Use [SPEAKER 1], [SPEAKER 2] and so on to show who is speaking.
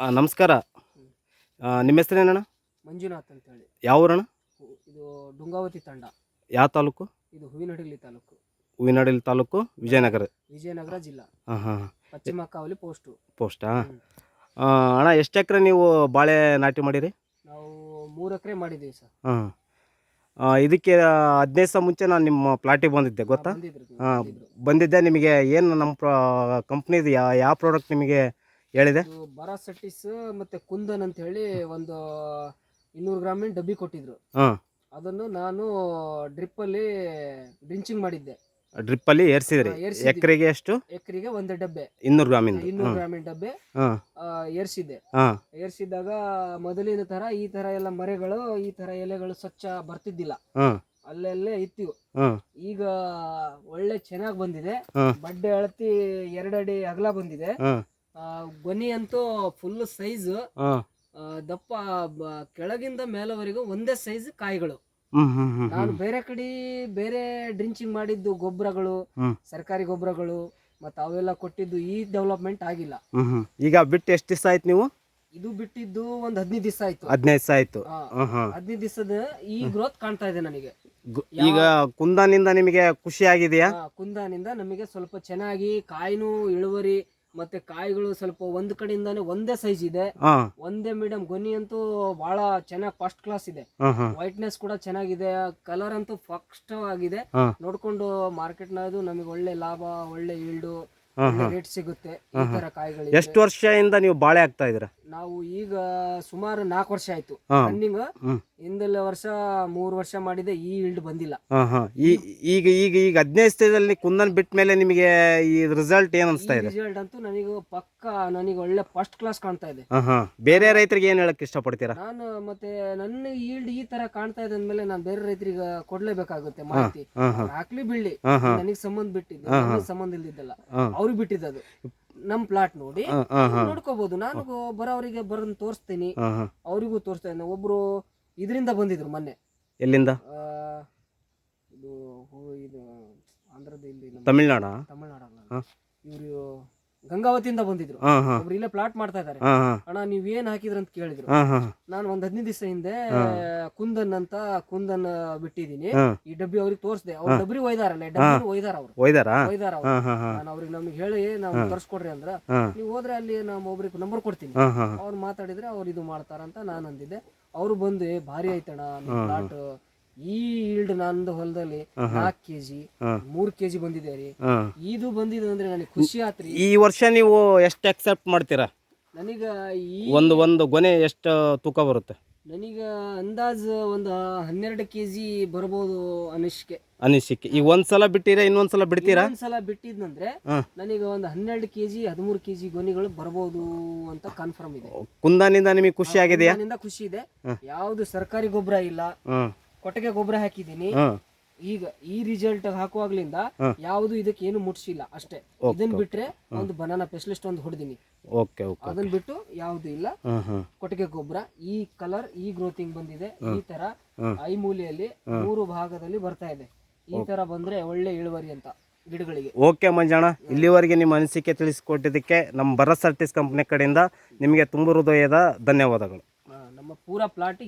[SPEAKER 1] ಆ, ನಮಸ್ಕಾರ. ಆ, ನಿಮ್ಮ ಹೆಸರೇನಣ್ಣ
[SPEAKER 2] ಮಂಜುನಾಥ್ ಅಂತೇಳಿ.
[SPEAKER 1] ಯಾವ ಊರಣ್ಣ?
[SPEAKER 2] ಇದು ಡುಂಗಾವತಿ ತಂಡ.
[SPEAKER 1] ಯಾವ ತಾಲೂಕು?
[SPEAKER 2] ಇದು ಹೂವಿನಡಿಲಿ ತಾಲೂಕು.
[SPEAKER 1] ಹೂವಿನಡಲಿ ತಾಲೂಕು ವಿಜಯನಗರ.
[SPEAKER 2] ವಿಜಯನಗರ ಜಿಲ್ಲಾ.
[SPEAKER 1] ಹಾಂ ಹಾಂ.
[SPEAKER 2] ಪಶ್ಚಿಮ ಕಾವಲಿ ಪೋಸ್ಟು.
[SPEAKER 1] ಪೋಸ್ಟಾ?
[SPEAKER 2] ಹ್ಮ್.
[SPEAKER 1] ಆ, ಅಣ್ಣ ಎಷ್ಟು ಎಕರೆ ನೀವು ಬಾಳೆ ನಾಟಿ ಮಾಡಿರಿ?
[SPEAKER 2] ನಾವು ಮೂರು ಎಕರೆ ಮಾಡಿದ್ದೀವಿ ಸರ್.
[SPEAKER 1] ಹಾಂ. ಇದಕ್ಕೆ ಹದಿನೈದು ಸಹ ಮುಂಚೆ ನಾನು ನಿಮ್ಮ ಪ್ಲಾಟಿಗೆ ಬಂದಿದ್ದೆ ಗೊತ್ತಾ?
[SPEAKER 2] ಬಂದಿದ್ರು
[SPEAKER 1] ಹಾಂ ಬಂದಿದ್ದೆ ನಿಮಗೆ ಏನು ನಮ್ಮ ಪ್ರಾ ಕಂಪ್ನಿದು ಯಾವ ಯಾವ ಪ್ರಾಡಕ್ಟ್ ನಿಮಗೆ ಹೇಳಿದೆ?
[SPEAKER 2] ಬರಾಸಟಿಸ್ ಮತ್ತೆ ಕುಂದನ್ ಅಂತ ಹೇಳಿ ಒಂದು ಇನ್ನೂರು ಗ್ರಾಮಿನ ಡಬ್ಬಿ ಕೊಟ್ಟಿದ್ರು.
[SPEAKER 1] ಹಾಂ.
[SPEAKER 2] ಅದನ್ನು ನಾನು ಡ್ರಿಪ್ ಅಲ್ಲಿ ಡ್ರಿಂಚಿಂಗ್ ಮಾಡಿದ್ದೆ.
[SPEAKER 1] ಡ್ರಿಪ್ಪಲ್ಲಿ ಏರ್ಸಿದ್ರಿ?
[SPEAKER 2] ಏರ್ಸಿದ್ವಿ.
[SPEAKER 1] ಎಕರೆಗೆ ಎಷ್ಟು?
[SPEAKER 2] ಎಕರೆಗೆ ಒಂದು ಡಬ್ಬೆ.
[SPEAKER 1] ಇನ್ನೂರು ಗ್ರಾಮಿಂದ
[SPEAKER 2] ಇನ್ನೂರು ಗ್ರಾಮಿನ ಡಬ್ಬೆ.
[SPEAKER 1] ಹಾಂ.
[SPEAKER 2] ಆ, ಏರ್ಸಿದ್ದೆ.
[SPEAKER 1] ಹಾಂ.
[SPEAKER 2] ಏರ್ಸಿದಾಗ ಮೊದಲಿನ ತರ ಈ ತರ ಎಲ್ಲ ಮರೆಗಳು ಈ ತರ ಎಲೆಗಳು ಸ್ವಚ್ಛ ಬರ್ತಿದ್ದಿಲ್ಲ.
[SPEAKER 1] ಹಾಂ.
[SPEAKER 2] ಅಲ್ಲೆಲ್ಲೇ ಇತ್ತು
[SPEAKER 1] ಹಾಂ.
[SPEAKER 2] ಈಗ ಒಳ್ಳೆ ಚೆನ್ನಾಗಿ ಬಂದಿದೆ.
[SPEAKER 1] ಹಾಂ.
[SPEAKER 2] ಬಡ್ಡೆ ಅಳತಿ ಎರಡಡಿ ಅಗಲ ಬಂದಿದೆ.
[SPEAKER 1] ಹಾಂ.
[SPEAKER 2] ಗೊನಿ ಅಂತೂ ಫುಲ್ ಸೈಜ್ ದಪ್ಪ ಕೆಳಗಿಂದ ಮೇಲವರೆಗೂ ಒಂದೇ ಸೈಜ್ ಕಾಯಿಗಳು. ನಾನು ಬೇರೆ ಕಡೆ ಬೇರೆ ಡ್ರಿಂಚಿಂಗ್ ಮಾಡಿದ್ದು ಗೊಬ್ಬರಗಳು ಸರ್ಕಾರಿ ಗೊಬ್ಬರಗಳು ಮತ್ತೆ ಅವೆಲ್ಲ ಕೊಟ್ಟಿದ್ದು ಈ ಡೆವಲಪ್ಮೆಂಟ್ ಆಗಿಲ್ಲ.
[SPEAKER 1] ಈಗ ಬಿಟ್ಟು ಎಷ್ಟು ದಿವಸ ಆಯ್ತು ನೀವು?
[SPEAKER 2] ಇದು ಬಿಟ್ಟಿದ್ದು ಒಂದ್ ಹದಿನೈದು ದಿವಸ ಆಯ್ತು.
[SPEAKER 1] ಹದಿನೈದು ದಿವಸ ಆಯ್ತು.
[SPEAKER 2] ಹದಿನೈದು ದಿವಸದ ಈ ಗ್ರೋತ್ ಕಾಣ್ತಾ ಇದೆ ನನಗೆ.
[SPEAKER 1] ಈಗ ಕುಂದಾನಿಂದ ನಿಮಗೆ ಖುಷಿ ಆಗಿದೆಯಾ?
[SPEAKER 2] ಕುಂದಾನಿಂದ ನಮಗೆ ಸ್ವಲ್ಪ ಚೆನ್ನಾಗಿ ಕಾಯಿನೂ ಇಳುವರಿ ಮತ್ತೆ ಕಾಯಿಗಳು ಸ್ವಲ್ಪ ಒಂದ್ ಕಡೆಯಿಂದಾನೆ ಒಂದೇ ಸೈಜ್ ಇದೆ. ಒಂದೇ ಮೀಡಿಯಂ ಗೊನಿ ಅಂತೂ ಬಹಳ ಚೆನ್ನಾಗಿ ಫಸ್ಟ್ ಕ್ಲಾಸ್ ಇದೆ. ವೈಟ್ನೆಸ್ ಕೂಡ ಚೆನ್ನಾಗಿದೆ. ಕಲರ್ ಅಂತೂ ಫಸ್ಟ್ ಆಗಿದೆ. ನೋಡ್ಕೊಂಡು ಮಾರ್ಕೆಟ್ ನದು ನಮಗೆ ಒಳ್ಳೆ ಲಾಭ ಒಳ್ಳೆ ಈಲ್ಡು ರೇಟ್ ಸಿಗುತ್ತೆ ಈ ತರ ಕಾಯಿಗಳು
[SPEAKER 1] ಎಷ್ಟು ವರ್ಷದಿಂದ ನೀವು ಬಾಳೆ ಆಗ್ತಾ ಇದ್ದೀರಾ?
[SPEAKER 2] ನಾವು ಈಗ ಸುಮಾರು ನಾಲ್ಕು ವರ್ಷ ಆಯ್ತು. ರನ್ನಿಂಗ್. ಹಿಂದೆಲ್ಲ ವರ್ಷ ಮೂರು ವರ್ಷ ಮಾಡಿದೆ ಈ ಇಲ್ಡ್ ಬಂದಿಲ್ಲ.
[SPEAKER 1] ಈಗ ಈಗ ಈಗ ಹದಿನೈದು ಸ್ಥಳದಲ್ಲಿ ಕುಂದನ್ ಬಿಟ್ಟ ಮೇಲೆ ನಿಮಗೆ ಈ ರಿಸಲ್ಟ್ ಏನ್ ಅನ್ಸ್ತಾ ಇದೆ?
[SPEAKER 2] ರಿಸಲ್ಟ್ ಅಂತೂ ನನಗೆ ಪಕ್ಕ ನನಗೆ ಒಳ್ಳೆ ಫಸ್ಟ್ ಕ್ಲಾಸ್ ಕಾಣ್ತಾ ಇದೆ.
[SPEAKER 1] ಬೇರೆ ರೈತರಿಗೆ ಏನ್ ಹೇಳಕ್ ಇಷ್ಟಪಡ್ತೀರಾ?
[SPEAKER 2] ನಾನು ಮತ್ತೆ ನನ್ನ ಈಲ್ಡ್ ಈ ತರ ಕಾಣ್ತಾ ಇದೆ ಅಂದ್ಮೇಲೆ ನಾನು ಬೇರೆ ರೈತರಿಗೆ ಕೊಡ್ಲೇಬೇಕಾಗುತ್ತೆ ಮಾಹಿತಿ. ಹಾಕ್ಲಿ
[SPEAKER 1] ಬಿಡ್ಲಿ.
[SPEAKER 2] ನನಗೆ ಸಂಬಂಧ ಬಿಟ್ಟಿದ್ದು. ಸಂಬಂಧ ಇಲ್ದಿದ್ದಲ್ಲ. ಅವ್ರಿಗೆ ಬಿಟ್ಟಿದ್ದದು ನಮ್ ಪ್ಲಾಟ್ ನೋಡಿ. ನೋಡ್ಕೋಬಹುದು ನಾನು ಬರೋರಿಗೆ ಬರೋನ್ ತೋರಿಸ್ತೀನಿ. ಅವರಿಗೂ ತೋರಿಸ್ತೇನೆ ಒಬ್ರು ಇದರಿಂದ ಬಂದಿದ್ರು ಮೊನ್ನೆ.
[SPEAKER 1] ಎಲ್ಲಿಂದ?
[SPEAKER 2] ಇದು ಇದು ಆಂಧ್ರದ ಇಲ್ಲಿ
[SPEAKER 1] ತಮಿಳ್ನಾಡ?
[SPEAKER 2] ತಮಿಳ್ನಾಡಲ್ಲ. ಇವರು ಗಂಗಾವತಿಯಿಂದ ಬಂದಿದ್ರು. ಒಬ್ರು ಇಲ್ಲೇ ಪ್ಲಾಟ್ ಮಾಡ್ತಾ ಇದಾರೆ. ಅಣ್ಣ ನೀವ್ ಏನ್ ಹಾಕಿದ್ರ ಅಂತ ಕೇಳಿದ್ರು ನಾನು ಒಂದ್ ಹದಿನೈದು ದಿವಸ ಹಿಂದೆ ಕುಂದನ್ ಅಂತ ಕುಂದನ್ ಬಿಟ್ಟಿದೀನಿ ಈ ಡಬ್ಬಿ ಅವ್ರಿಗೆ ತೋರಿಸ್ದೆ. ಅವ್ರ ಡಬ್ರಿ ಒಯ್ದಾರಲ್ಲ ಡಬ್ಬಿ ಒಯ್ದಾರ ಅವ್ರು.
[SPEAKER 1] ಒಯ್ದಾರಾ?
[SPEAKER 2] ನಾನು ಅವ್ರಿಗೆ ನಮ್ಗೆ ಹೇಳಿ ನಾವು ತರ್ಸ್ಕೊಡ್ರಿ ಅಂದ್ರ ನೀವು ಹೋದ್ರೆ ಅಲ್ಲಿ ನಮ್ಮ ಒಬ್ರಿಗೆ ನಂಬರ್ ಕೊಡ್ತೀನಿ. ಅವ್ರು ಮಾತಾಡಿದ್ರೆ ಅವ್ರು ಇದು ಮಾಡ್ತಾರಂತ ನಾನು ಅಂದಿದ್ದೆ. ಅವ್ರು ಬಂದು "ಏ, ಭಾರಿ ಆಯ್ತಣ್ಣ ಪ್ಲಾಟ್ ಈ ಈಲ್ಡ್ ನಂದು ಹೊಲದಲ್ಲಿ ನಾಲ್ಕು ಕೆಜಿ. ಮೂರ್ ಕೆಜಿ ಬಂದಿದೆ ರೀ. ಇದು ಬಂದಿದೆ ಅಂದ್ರೆ ನನಗೆ ಖುಷಿ ಆತ್ರಿ.
[SPEAKER 1] ಈ ವರ್ಷ ನೀವು ಎಷ್ಟು ಅಕ್ಸೆಪ್ಟ್ ಮಾಡ್ತೀರಾ?
[SPEAKER 2] ನನಗ ಈ
[SPEAKER 1] ಒಂದು ಒಂದು ಗೊನೆ ಎಷ್ಟು ತೂಕ ಬರುತ್ತೆ?
[SPEAKER 2] ನನಗ ಅಂದಾಜ್ ಒಂದು ಹನ್ನೆರಡು ಕೆಜಿ ಬರ್ಬೋದು ಅನಿಸಿಕೆ.
[SPEAKER 1] ಅನಿಸಿಕೆ. ಈಗ ಒಂದ್ಸಲ ಬಿಟ್ಟಿರಾ ಇನ್ನೊಂದ್ಸಲ ಬಿಡ್ತೀರಾ?
[SPEAKER 2] ಒಂದ್ಸಲ ಬಿಟ್ಟಿದ್ನಂದ್ರೆ ನನಗೆ ಒಂದು ಹನ್ನೆರಡು ಕೆಜಿ ಹದಿಮೂರು ಕೆಜಿ ಗೊನಿಗಳು ಬರ್ಬೋದು ಅಂತ ಕನ್ಫರ್ಮ್ ಇದೆ.
[SPEAKER 1] ಕುಂದಾನಿಂದ ನಿಮಗೆ ಖುಷಿ ಆಗಿದೆಯಾ?
[SPEAKER 2] ಖುಷಿ ಇದೆ. ಯಾವ್ದು ಸರ್ಕಾರಿ ಗೊಬ್ಬರ ಇಲ್ಲ. ಕೊಟ್ಟಿಗೆ ಗೊಬ್ಬರ ಹಾಕಿದ್ದೀನಿ.
[SPEAKER 1] ಹಾಂ.
[SPEAKER 2] ಈಗ ಈ ರಿಸಲ್ಟ್ ಹಾಕುವಾಗ್ಲಿಂದ ಯಾವುದು ಇದಕ್ಕೆ ಏನು ಮುಟ್ಸಿಲ್ಲ ಅಷ್ಟೇ. ಇದನ್ನ ಬಿಟ್ರೆ ಒಂದು ಬನಾನಾ ಸ್ಪೆಷಲಿಸ್ಟ್ ಒಂದು ಹೊಡೆದಿನಿ.
[SPEAKER 1] ಓಕೆ ಓಕೆ
[SPEAKER 2] ಅದನ್ನ ಬಿಟ್ಟು ಯಾವುದು ಇಲ್ಲ. ಕೊಟ್ಟಿಗೆ ಗೊಬ್ಬರ ಈ ಕಲರ್ ಈ ಗ್ರೋತಿಂಗ್ ಬಂದಿದೆ. ಈ ತರ. ಐ ಮೂಲೆಯಲ್ಲಿ ಮೂರು ಭಾಗದಲ್ಲಿ ಬರ್ತಾ ಇದೆ. ಈ ತರ ಬಂದ್ರೆ ಒಳ್ಳೆ ಇಳುವರಿ ಅಂತ ಗಿಡಗಳಿಗೆ.
[SPEAKER 1] ಓಕೆ ಮಂಜಣ್ಣ ಇಲ್ಲಿವರೆಗೆ ನಿಮ್ಮ ಅನಿಸಿಕೆ ತಿಳಿಸಿಕೊಟ್ಟಿದ್ದಕ್ಕೆ ನಮ್ಮ ಭರತ್ ಸರ್ಟಿಸ್ ಕಂಪನಿ ಕಡೆಯಿಂದ ನಿಮಗೆ ತುಂಬ ಹೃದಯದ ಧನ್ಯವಾದಗಳು.
[SPEAKER 2] ನಮ್ಮ ಪೂರಾ ಪ್ಲಾಟ್